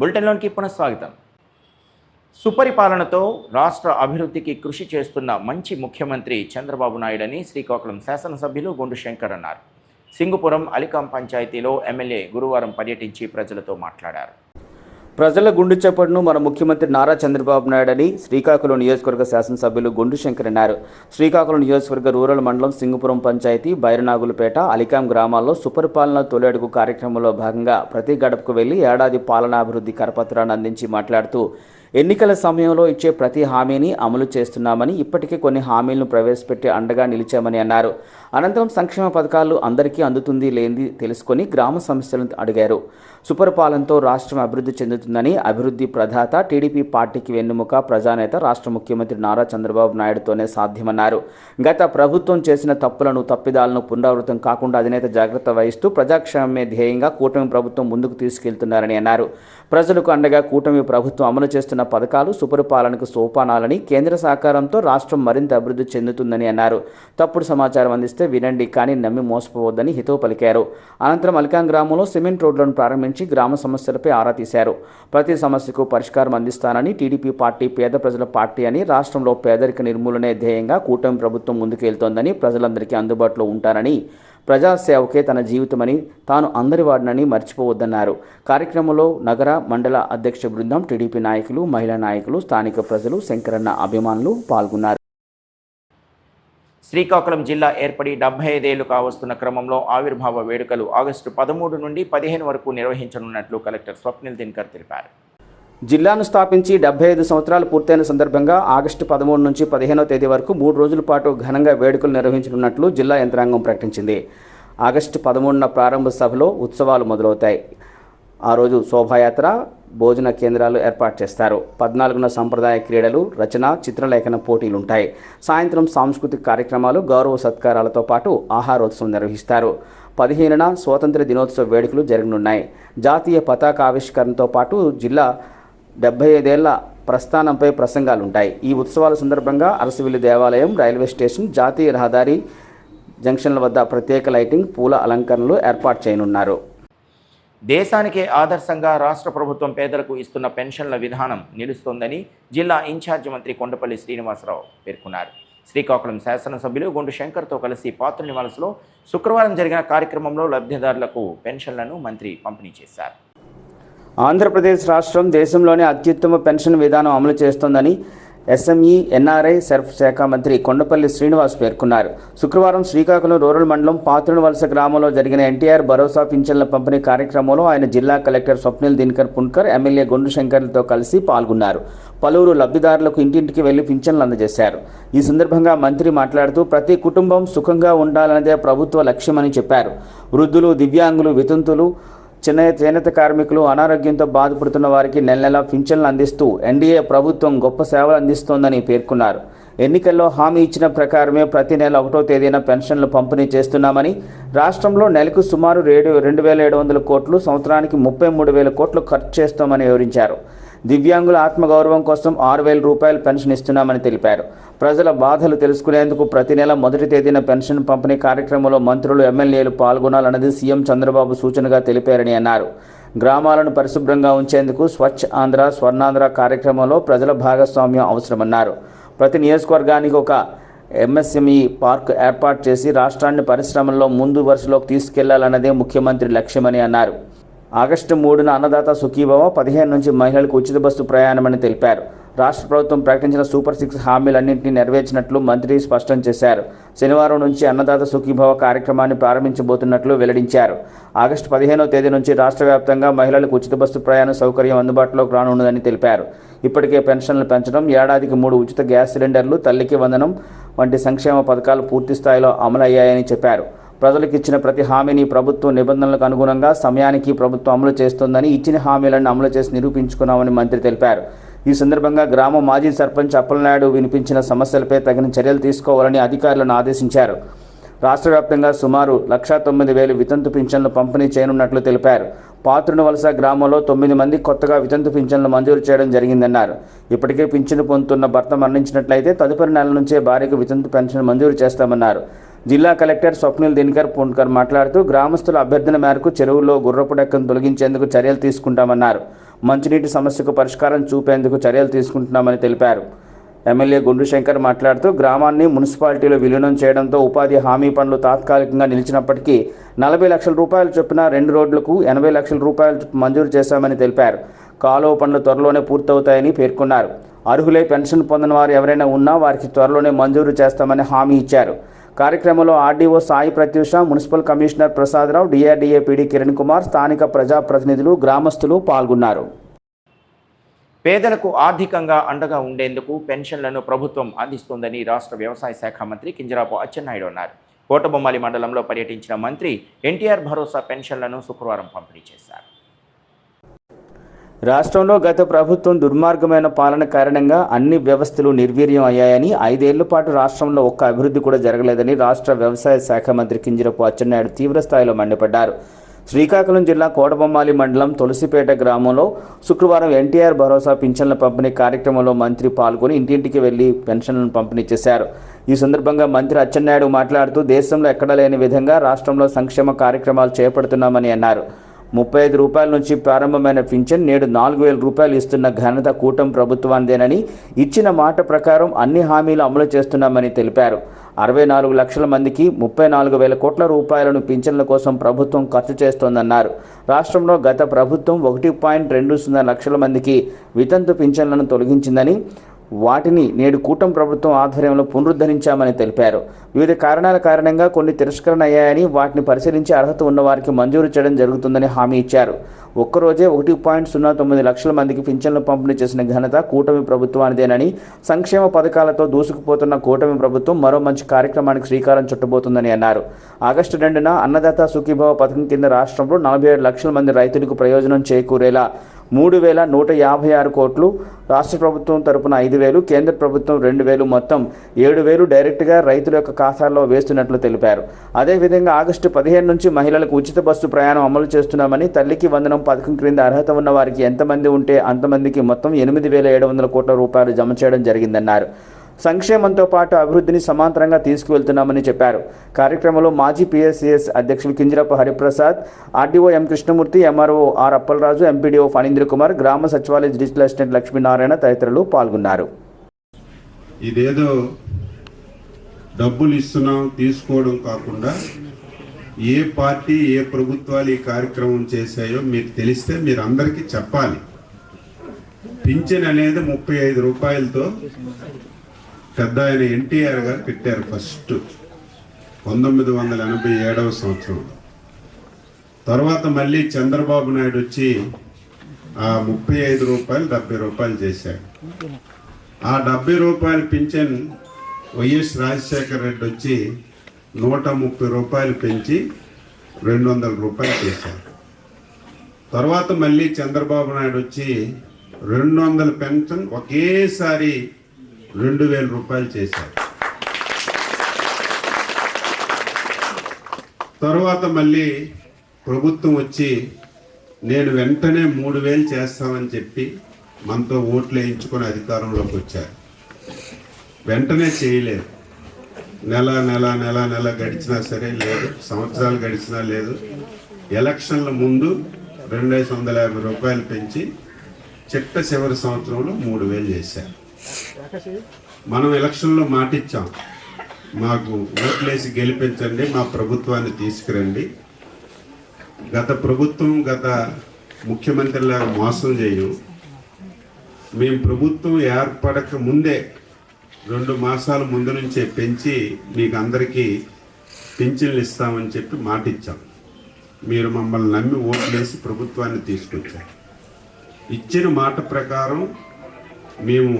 బులెటిన్లోనికి పునఃస్వాగతం సుపరిపాలనతో రాష్ట్ర అభివృద్ధికి కృషి చేస్తున్న మంచి ముఖ్యమంత్రి చంద్రబాబు నాయుడని శ్రీకాకుళం శాసనసభ్యులు గుండు శంకర్ అన్నారు సింగుపురం అలికాం పంచాయతీలో ఎమ్మెల్యే గురువారం పర్యటించి ప్రజలతో మాట్లాడారు ప్రజల గుండు చప్పట్ను మన ముఖ్యమంత్రి నారా చంద్రబాబు నాయుడు అని శ్రీకాకుళం నియోజకవర్గ శాసనసభ్యులు గుండు శంకర్ అన్నారు శ్రీకాకుళం నియోజకవర్గ రూరల్ మండలం సింగపురం పంచాయతీ బైరనాగులపేట అలికాం గ్రామాల్లో సుపరిపాలన తొలడుగు కార్యక్రమంలో భాగంగా ప్రతి గడపకు వెళ్లి ఏడాది పాలనాభివృద్ధి కరపత్రాన్ని అందించి మాట్లాడుతూ ఎన్నికల సమయంలో ఇచ్చే ప్రతి హామీని అమలు చేస్తున్నామని ఇప్పటికే కొన్ని హామీలను ప్రవేశపెట్టి అండగా నిలిచామని అన్నారు అనంతరం సంక్షేమ పథకాలు అందరికీ అందుతుంది లేనిది తెలుసుకొని గ్రామ సమస్యలను అడిగారు సుపరిపాలనతో రాష్ట్రం అభివృద్ధి చెందుతుందని అభివృద్ధి ప్రధాత టీడీపీ పార్టీకి వెన్నుముక ప్రజానేత రాష్ట్ర ముఖ్యమంత్రి నారా చంద్రబాబు నాయుడుతోనే సాధ్యమన్నారు గత ప్రభుత్వం చేసిన తప్పులను తప్పిదాలను పునరావృతం కాకుండా అధినేత జాగ్రత్త వహిస్తూ ప్రజాక్షేమమే ధ్యేయంగా కూటమి ప్రభుత్వం ముందుకు తీసుకెళ్తున్నారని అన్నారు ప్రజలకు అండగా కూటమి ప్రభుత్వం అమలు చేస్తున్న చేస్తున్న పథకాలు సుపరిపాలనకు సోపానాలని కేంద్ర సహకారంతో రాష్ట్రం మరింత అభివృద్ధి చెందుతుందని అన్నారు తప్పుడు సమాచారం అందిస్తే వినండి కానీ నమ్మి మోసపోవద్దని హితవు పలికారు అనంతరం అలికాంగ్ గ్రామంలో సిమెంట్ రోడ్లను ప్రారంభించి గ్రామ సమస్యలపై ఆరా తీశారు ప్రతి సమస్యకు పరిష్కారం అందిస్తానని టీడీపీ పార్టీ పేద ప్రజల పార్టీ అని రాష్ట్రంలో పేదరిక నిర్మూలనే ధ్యేయంగా కూటమి ప్రభుత్వం ముందుకెళ్తోందని ప్రజలందరికీ అందుబాటులో ఉంటారని ప్రజాసేవకే తన జీవితమని తాను అందరి వాడినని మర్చిపోవద్దన్నారు కార్యక్రమంలో నగర మండల అధ్యక్ష బృందం టీడీపీ నాయకులు మహిళా నాయకులు స్థానిక ప్రజలు శంకరన్న అభిమానులు పాల్గొన్నారు శ్రీకాకుళం జిల్లా ఏర్పడి డెబ్బై ఐదేళ్లు కావస్తున్న క్రమంలో ఆవిర్భావ వేడుకలు ఆగస్టు పదమూడు నుండి పదిహేను వరకు నిర్వహించనున్నట్లు కలెక్టర్ స్వప్నిల్ దిన్కర్ తెలిపారు జిల్లాను స్థాపించి డెబ్బై ఐదు సంవత్సరాలు పూర్తయిన సందర్భంగా ఆగస్టు పదమూడు నుంచి పదిహేనో తేదీ వరకు మూడు రోజుల పాటు ఘనంగా వేడుకలు నిర్వహించనున్నట్లు జిల్లా యంత్రాంగం ప్రకటించింది ఆగస్టు పదమూడున ప్రారంభ సభలో ఉత్సవాలు మొదలవుతాయి ఆ రోజు శోభాయాత్ర భోజన కేంద్రాలు ఏర్పాటు చేస్తారు పద్నాలుగున సంప్రదాయ క్రీడలు రచన చిత్రలేఖన పోటీలు ఉంటాయి సాయంత్రం సాంస్కృతిక కార్యక్రమాలు గౌరవ సత్కారాలతో పాటు ఆహారోత్సవం నిర్వహిస్తారు పదిహేనున స్వాతంత్ర దినోత్సవ వేడుకలు జరగనున్నాయి జాతీయ పతాక ఆవిష్కరణతో పాటు జిల్లా డెబ్బై ఐదేళ్ల ప్రస్థానంపై ప్రసంగాలు ఉంటాయి ఈ ఉత్సవాల సందర్భంగా అరసవిల్లి దేవాలయం రైల్వే స్టేషన్ జాతీయ రహదారి జంక్షన్ల వద్ద ప్రత్యేక లైటింగ్ పూల అలంకరణలు ఏర్పాటు చేయనున్నారు దేశానికే ఆదర్శంగా రాష్ట్ర ప్రభుత్వం పేదలకు ఇస్తున్న పెన్షన్ల విధానం నిలుస్తోందని జిల్లా ఇన్ఛార్జి మంత్రి కొండపల్లి శ్రీనివాసరావు పేర్కొన్నారు శ్రీకాకుళం శాసనసభ్యులు గుండు శంకర్తో కలిసి పాత్ర నివాసలో శుక్రవారం జరిగిన కార్యక్రమంలో లబ్ధిదారులకు పెన్షన్లను మంత్రి పంపిణీ చేశారు ఆంధ్రప్రదేశ్ రాష్ట్రం దేశంలోనే అత్యుత్తమ పెన్షన్ విధానం అమలు చేస్తోందని ఎస్ఎంఈ ఎన్ఆర్ఐ సెర్ఫ్ శాఖ మంత్రి కొండపల్లి శ్రీనివాస్ పేర్కొన్నారు శుక్రవారం శ్రీకాకుళం రూరల్ మండలం పాత్రుని వలస గ్రామంలో జరిగిన ఎన్టీఆర్ భరోసా పింఛన్ల పంపిణీ కార్యక్రమంలో ఆయన జిల్లా కలెక్టర్ స్వప్నిల్ దినకర్ పుణ్కర్ ఎమ్మెల్యే గొండు శంకర్లతో కలిసి పాల్గొన్నారు పలువురు లబ్ధిదారులకు ఇంటింటికి వెళ్లి పింఛన్లు అందజేశారు ఈ సందర్భంగా మంత్రి మాట్లాడుతూ ప్రతి కుటుంబం సుఖంగా ఉండాలన్నదే ప్రభుత్వ లక్ష్యమని చెప్పారు వృద్ధులు దివ్యాంగులు వితంతులు చిన్న చేనేత కార్మికులు అనారోగ్యంతో బాధపడుతున్న వారికి నెల నెలా పింఛన్లు అందిస్తూ ఎన్డీఏ ప్రభుత్వం గొప్ప సేవలు అందిస్తోందని పేర్కొన్నారు ఎన్నికల్లో హామీ ఇచ్చిన ప్రకారమే ప్రతి నెల ఒకటో తేదీన పెన్షన్లు పంపిణీ చేస్తున్నామని రాష్ట్రంలో నెలకు సుమారు రెండు వేల ఏడు వందల కోట్లు సంవత్సరానికి ముప్పై మూడు వేల కోట్లు ఖర్చు చేస్తామని వివరించారు దివ్యాంగుల ఆత్మగౌరవం కోసం ఆరు వేల రూపాయలు పెన్షన్ ఇస్తున్నామని తెలిపారు ప్రజల బాధలు తెలుసుకునేందుకు ప్రతి నెల మొదటి తేదీన పెన్షన్ పంపిణీ కార్యక్రమంలో మంత్రులు ఎమ్మెల్యేలు పాల్గొనాలన్నది సీఎం చంద్రబాబు సూచనగా తెలిపారని అన్నారు గ్రామాలను పరిశుభ్రంగా ఉంచేందుకు స్వచ్ఛ ఆంధ్ర స్వర్ణాంధ్ర కార్యక్రమంలో ప్రజల భాగస్వామ్యం అవసరమన్నారు ప్రతి నియోజకవర్గానికి ఒక ఎంఎస్ఎంఈ పార్క్ ఏర్పాటు చేసి రాష్ట్రాన్ని పరిశ్రమల్లో ముందు వరుసలోకి తీసుకెళ్లాలన్నదే ముఖ్యమంత్రి లక్ష్యమని అన్నారు ఆగస్టు మూడున అన్నదాత సుఖీభవ పదిహేను నుంచి మహిళలకు ఉచిత బస్సు ప్రయాణమని తెలిపారు రాష్ట్ర ప్రభుత్వం ప్రకటించిన సూపర్ సిక్స్ హామీలన్నింటినీ నెరవేర్చినట్లు మంత్రి స్పష్టం చేశారు శనివారం నుంచి అన్నదాత సుఖీభవ కార్యక్రమాన్ని ప్రారంభించబోతున్నట్లు వెల్లడించారు ఆగస్టు పదిహేనో తేదీ నుంచి రాష్ట్ర వ్యాప్తంగా మహిళలకు ఉచిత బస్సు ప్రయాణ సౌకర్యం అందుబాటులోకి రానున్నదని తెలిపారు ఇప్పటికే పెన్షన్లు పెంచడం ఏడాదికి మూడు ఉచిత గ్యాస్ సిలిండర్లు తల్లికి వందనం వంటి సంక్షేమ పథకాలు పూర్తి స్థాయిలో అమలయ్యాయని చెప్పారు ప్రజలకు ఇచ్చిన ప్రతి హామీని ప్రభుత్వం నిబంధనలకు అనుగుణంగా సమయానికి ప్రభుత్వం అమలు చేస్తోందని ఇచ్చిన హామీలను అమలు చేసి నిరూపించుకున్నామని మంత్రి తెలిపారు ఈ సందర్భంగా గ్రామ మాజీ సర్పంచ్ అప్పలనాయుడు వినిపించిన సమస్యలపై తగిన చర్యలు తీసుకోవాలని అధికారులను ఆదేశించారు రాష్ట్ర వ్యాప్తంగా సుమారు లక్షా తొమ్మిది వేలు వితంతు పింఛన్లు పంపిణీ చేయనున్నట్లు తెలిపారు పాత్రుని వలస గ్రామంలో తొమ్మిది మంది కొత్తగా వితంతు పింఛన్లు మంజూరు చేయడం జరిగిందన్నారు ఇప్పటికే పింఛను పొందుతున్న భర్త మరణించినట్లయితే తదుపరి నెల నుంచే భార్యకు వితంతు పెన్షన్ మంజూరు చేస్తామన్నారు జిల్లా కలెక్టర్ స్వప్నిల్ దినకర్ పూన్కర్ మాట్లాడుతూ గ్రామస్తుల అభ్యర్థన మేరకు చెరువులో గుర్రపు డెక్కను తొలగించేందుకు చర్యలు తీసుకుంటామన్నారు మంచినీటి సమస్యకు పరిష్కారం చూపేందుకు చర్యలు తీసుకుంటున్నామని తెలిపారు ఎమ్మెల్యే గుండు శంకర్ మాట్లాడుతూ గ్రామాన్ని మున్సిపాలిటీలో విలీనం చేయడంతో ఉపాధి హామీ పనులు తాత్కాలికంగా నిలిచినప్పటికీ నలభై లక్షల రూపాయలు చొప్పున రెండు రోడ్లకు ఎనభై లక్షల రూపాయలు మంజూరు చేశామని తెలిపారు కాలువ పనులు త్వరలోనే పూర్తవుతాయని పేర్కొన్నారు అర్హులే పెన్షన్ పొందిన వారు ఎవరైనా ఉన్నా వారికి త్వరలోనే మంజూరు చేస్తామని హామీ ఇచ్చారు కార్యక్రమంలో RDO Sai Pratyusha municipal commissioner Prasadarao DRDA PD Kiran Kumar స్థానిక ప్రజాప్రతినిధులు గ్రామస్తులు పాల్గొన్నారు పేదలకు ఆర్థికంగా అండగా ఉండేందుకు పెన్షన్లను ప్రభుత్వం అందిస్తోందని రాష్ట్ర వ్యవసాయ శాఖ మంత్రి కింజరాపు అచ్చెన్నాయుడు అన్నారు కోటబొమ్మాలి మండలంలో పర్యటించిన మంత్రి ఎన్టీఆర్ భరోసా పెన్షన్లను శుక్రవారం పంపిణీ చేశారు రాష్ట్రంలో గత ప్రభుత్వం దుర్మార్గమైన పాలన కారణంగా అన్ని వ్యవస్థలు నిర్వీర్యం అయ్యాయని ఐదేళ్ల పాటు రాష్ట్రంలో ఒక్క అభివృద్ధి కూడా జరగలేదని రాష్ట్ర వ్యవసాయ శాఖ మంత్రి కింజరపు అచ్చెన్నాయుడు తీవ్రస్థాయిలో మండిపడ్డారు శ్రీకాకుళం జిల్లా కోటబొమ్మాలి మండలం తులసిపేట గ్రామంలో శుక్రవారం ఎన్టీఆర్ భరోసా పింఛన్ల పంపిణీ కార్యక్రమంలో మంత్రి పాల్గొని ఇంటింటికి వెళ్లి పెన్షన్లను పంపిణీ చేశారు ఈ సందర్భంగా మంత్రి అచ్చెన్నాయుడు మాట్లాడుతూ దేశంలో ఎక్కడా లేని విధంగా రాష్ట్రంలో సంక్షేమ కార్యక్రమాలు చేపడుతున్నామని అన్నారు ముప్పై ఐదు రూపాయల నుంచి ప్రారంభమైన పింఛన్ నేడు నాలుగు వేల రూపాయలు ఇస్తున్న ఘనత కూటం ప్రభుత్వాందేనని ఇచ్చిన మాట ప్రకారం అన్ని హామీలు అమలు చేస్తున్నామని తెలిపారు అరవై నాలుగు లక్షల మందికి ముప్పై నాలుగు వేల కోట్ల రూపాయలను పింఛన్ల కోసం ప్రభుత్వం ఖర్చు చేస్తోందన్నారు రాష్ట్రంలో గత ప్రభుత్వం ఒకటి పాయింట్ రెండు సున్నా లక్షల మందికి వితంతు పింఛన్లను తొలగించిందని వాటిని నేడు కూటమి ప్రభుత్వం ఆధ్వర్యంలో పునరుద్ధరించామని తెలిపారు వివిధ కారణాల కారణంగా కొన్ని తిరస్కరణ అయ్యాయని వాటిని పరిశీలించే అర్హత ఉన్నవారికి మంజూరు చేయడం జరుగుతుందని హామీ ఇచ్చారు ఒక్కరోజే ఒకటి పాయింట్ సున్నా తొమ్మిది లక్షల మందికి పింఛన్లు పంపిణీ చేసిన ఘనత కూటమి ప్రభుత్వానిదేనని సంక్షేమ పథకాలతో దూసుకుపోతున్న కూటమి ప్రభుత్వం మరో మంచి కార్యక్రమానికి శ్రీకారం చుట్టబోతుందని అన్నారు ఆగస్టు రెండున అన్నదాత సుఖీభావ పథకం కింద రాష్ట్రంలో నలభై ఏడు లక్షల మంది రైతులకు ప్రయోజనం చేకూరేలా మూడు వేల నూట యాభై ఆరు కోట్లు రాష్ట్ర ప్రభుత్వం తరపున ఐదు వేలు కేంద్ర ప్రభుత్వం రెండు వేలు మొత్తం ఏడు వేలు డైరెక్ట్గా రైతుల యొక్క ఖాతాల్లో వేస్తున్నట్లు తెలిపారు అదేవిధంగా ఆగస్టు పదిహేను నుంచి మహిళలకు ఉచిత బస్సు ప్రయాణం అమలు చేస్తున్నామని తల్లికి వందనం పథకం క్రింద అర్హత ఉన్న వారికి ఎంతమంది ఉంటే అంతమందికి మొత్తం ఎనిమిది వేల ఏడు వందల కోట్ల రూపాయలు జమ చేయడం జరిగిందన్నారు సంక్షేమంతో పాటు అభివృద్ధిని సమాంతరంగా తీసుకువెళ్తున్నామని చెప్పారు కార్యక్రమంలో మాజీ పిఎస్సిఎస్ అధ్యక్షులు Kinjarapu Hariprasad RDO M Krishnamurthy MRO R Appalaraju MPDO Phanindra Kumar గ్రామ సచివాలయ డిజిటల్ అసిస్టెంట్ లక్ష్మీనారాయణ తదితరులు పాల్గొన్నారు ఇదేదో డబ్బులు ఇస్తున్నాం తీసుకోవడం కాకుండా ఏ పార్టీ ఏ ప్రభుత్వాలు ఈ కార్యక్రమం చేశాయో మీకు తెలిస్తే మీరు అందరికీ చెప్పాలి పింఛన్ అనేది ముప్పై ఐదు రూపాయలతో పెద్ద ఆయన ఎన్టీఆర్ గారు పెట్టారు ఫస్ట్ పంతొమ్మిది వందల ఎనభై ఏడవ సంవత్సరంలో తర్వాత మళ్ళీ చంద్రబాబు నాయుడు వచ్చి ఆ ముప్పై ఐదు రూపాయలు డెబ్బై రూపాయలు చేశాడు ఆ డెబ్బై రూపాయలు పింఛన్ వైఎస్ రాజశేఖర రెడ్డి వచ్చి నూట ముప్పై రూపాయలు పెంచి రెండు వందల రూపాయలు చేశారు తర్వాత మళ్ళీ చంద్రబాబు నాయుడు వచ్చి రెండు వందల పెన్షన్ ఒకేసారి రెండు వేల రూపాయలు చేశారు తర్వాత మళ్ళీ ప్రభుత్వం వచ్చి నేను వెంటనే మూడు వేలు చేస్తామని చెప్పి మనతో ఓట్లు వేయించుకొని అధికారంలోకి వచ్చారు వెంటనే చేయలేదు నెల నెల నెల నెల గడిచినా సరే లేదు సంవత్సరాలు గడిచినా లేదు ఎలక్షన్ల ముందు రెండు వందల యాభై రూపాయలు పెంచి చిట్ట చివరి సంవత్సరంలో మూడు వేలు చేశారు మనం ఎలక్షన్లో మాటిచ్చాం మాకు ఓట్లేసి గెలిపించండి మా ప్రభుత్వాన్ని తీసుకురండి గత ప్రభుత్వం గత ముఖ్యమంత్రిలాగా మోసం చేయం మేము ప్రభుత్వం ఏర్పడక ముందే రెండు మాసాల ముందు నుంచే పెంచి మీకు అందరికీ పింఛన్లు ఇస్తామని చెప్పి మాటిచ్చాం మీరు మమ్మల్ని నమ్మి ఓట్లేసి ప్రభుత్వాన్ని తీసుకొచ్చారు ఇచ్చిన మాట ప్రకారం మేము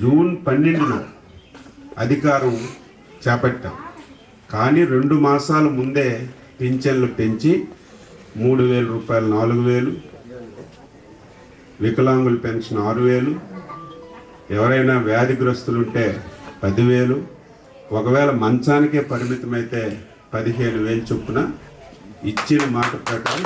జూన్ పన్నెండున అధికారం చేపట్టాం కానీ రెండు మాసాల ముందే పింఛన్లు పెంచి మూడు వేల రూపాయలు నాలుగు వేలు వికలాంగుల పెన్షన్ ఆరు వేలు ఎవరైనా వ్యాధిగ్రస్తులుంటే పదివేలు ఒకవేళ మంచానికే పరిమితమైతే పదిహేను వేలు చొప్పున ఇచ్చిన మాట ప్రకారం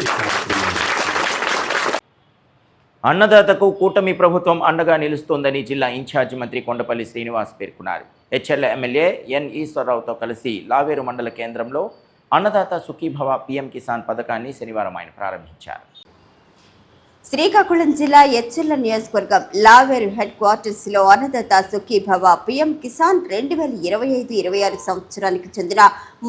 అన్నదాతకు కూటమి ప్రభుత్వం అండగా నిలుస్తోందని జిల్లా ఇన్ఛార్జి మంత్రి కొండపల్లి శ్రీనివాస్ పేర్కొన్నారు హెచ్ఎల్ ఎమ్మెల్యే ఎన్ ఈశ్వరరావుతో కలిసి లావేరు మండల కేంద్రంలో అన్నదాత సుఖీభవ పీఎం కిసాన్ పథకాన్ని శనివారం ఆయన ప్రారంభించారు శ్రీకాకుళం జిల్లా ఎచ్చెల్ల నియోజకవర్గం లావేరు హెడ్ క్వార్టర్స్లో అన్నదాత సుఖీభవ పిఎం కిసాన్ రెండు వేల ఇరవై ఐదు ఇరవై ఆరు సంవత్సరానికి చెందిన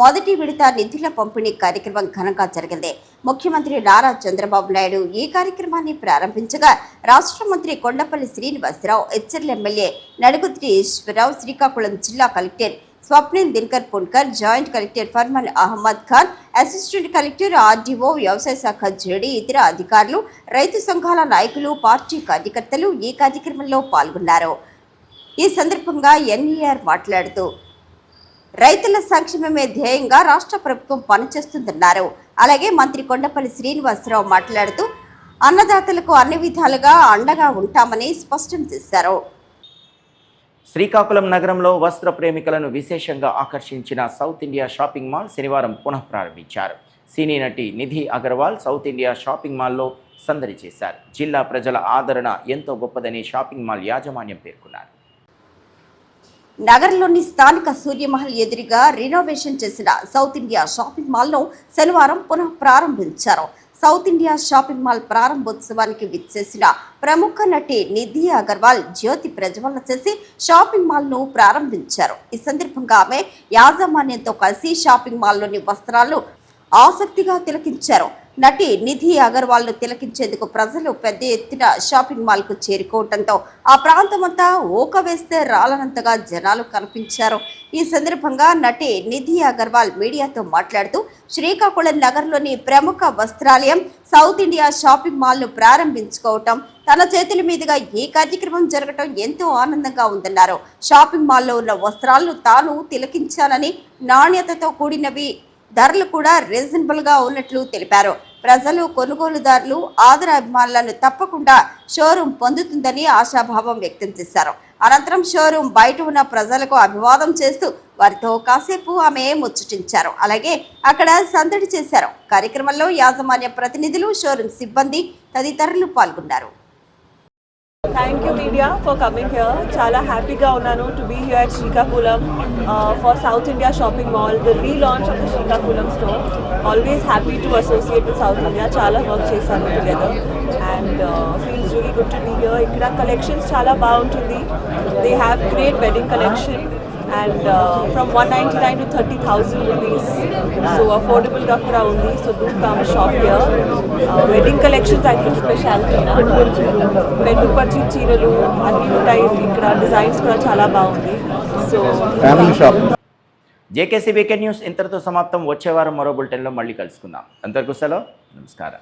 మొదటి విడత నిధుల పంపిణీ కార్యక్రమం ఘనంగా జరిగింది ముఖ్యమంత్రి నారా చంద్రబాబు నాయుడు ఈ కార్యక్రమాన్ని ప్రారంభించగా రాష్ట్ర మంత్రి కొండపల్లి శ్రీనివాసరావు ఎచ్చెర్ల ఎమ్మెల్యే నడుగుద్రి ఈశ్వరరావు శ్రీకాకుళం జిల్లా collector Swapnil Dinakar Pundkar joint collector Farmal Ahmed Khan assistant collector RDO వ్యవసాయ శాఖ జేడీ ఇతర అధికారులు రైతు సంఘాల నాయకులు పార్టీ కార్యకర్తలు ఈ కార్యక్రమంలో పాల్గొన్నారు ఈ సందర్భంగా ఎన్ఈఆర్ మాట్లాడుతూ రైతుల సంక్షేమమే ధ్యేయంగా రాష్ట్ర ప్రభుత్వం పనిచేస్తుందన్నారు అలాగే మంత్రి కొండపల్లి శ్రీనివాసరావు మాట్లాడుతూ అన్నదాతలకు అన్ని విధాలుగా అండగా ఉంటామని స్పష్టం చేశారు శ్రీకాకుళం నగరంలో వస్త్ర ప్రేమికులను విశేషంగా ఆకర్షించిన సౌత్ ఇండియా షాపింగ్ మాల్ శనివారం పునః ప్రారంభించారు సినీ నటి Nidhi Agarwal South India shopping మాల్లో సందడి చేశారు జిల్లా ప్రజల ఆదరణ ఎంతో గొప్పదని షాపింగ్ మాల్ యాజమాన్యం పేర్కొన్నారు నగరంలోని స్థానిక సూర్యమహల్ ఎదురుగా రినోవేషన్ చేసిన సౌత్ ఇండియా షాపింగ్ మాల్ను శనివారం పునః ప్రారంభించారు సౌత్ ఇండియా షాపింగ్ మాల్ ప్రారంభోత్సవానికి విచ్చేసిన ప్రముఖ నటి నిధి అగర్వాల్ జ్యోతి ప్రజ్వలన చేసి షాపింగ్ మాల్ ను ప్రారంభించారు ఈ సందర్భంగా ఆమె యాజమాన్యంతో కలిసి షాపింగ్ మాల్లోని వస్త్రాలు ఆసక్తిగా తిలకించారు నటి నిధి అగర్వాల్ ను తిలకించేందుకు ప్రజలు పెద్ద ఎత్తున షాపింగ్ మాల్ కు చేరుకోవడంతో ఆ ప్రాంతమంతా ఊక వేస్తే రాలనంతగా జనాలు కనిపించారు ఈ సందర్భంగా నటి నిధి అగర్వాల్ మీడియాతో మాట్లాడుతూ శ్రీకాకుళం నగర్లోని ప్రముఖ వస్త్రాలయం సౌత్ ఇండియా షాపింగ్ మాల్ ను ప్రారంభించుకోవటం తన చేతుల మీదుగా ఈ కార్యక్రమం జరగటం ఎంతో ఆనందంగా ఉందన్నారు షాపింగ్ మాల్లో ఉన్న వస్త్రాలను తాను తిలకించానని నాణ్యతతో కూడినవి ధరలు కూడా రీజనబుల్గా ఉన్నట్లు తెలిపారు ప్రజలు కొనుగోలుదారులు ఆదర అభిమానులను తప్పకుండా షోరూం పొందుతుందని ఆశాభావం వ్యక్తం చేశారు అనంతరం షోరూం బయట ఉన్న ప్రజలకు అభివాదం చేస్తూ వారితో కాసేపు ఆమె ముచ్చటించారు అలాగే అక్కడ సందడి చేశారు కార్యక్రమంలో యాజమాన్య ప్రతినిధులు షోరూం సిబ్బంది తదితరులు పాల్గొన్నారు thank you media for coming here చాలా హ్యాపీగా ఉన్నాను to be here at Srikakulam for South India shopping mall the relaunch of the Srikakulam store always happy to associate with South India చాలా వర్క్ చేశాను together and feels really good to be here ఇక్కడ collections చాలా బాగుంటుంది they have great wedding collection and from one ninety nine to thirty thousand rupees so affordable కూడా ఉంది so do come shop here wedding collections అన్ని speciality పెన్ను పచ్చి చీరలు అన్ని ఉంటాయి ఇక్కడ డిజైన్స్ కూడా చాలా బాగుంది సో జేకేసీ వీకెండ్ న్యూస్ ఇంతటితో సమాప్తం వచ్చేవారం మరో బులెటిన్లో మళ్ళీ కలుసుకుందాం అంతవరకు సెలవు నమస్కారం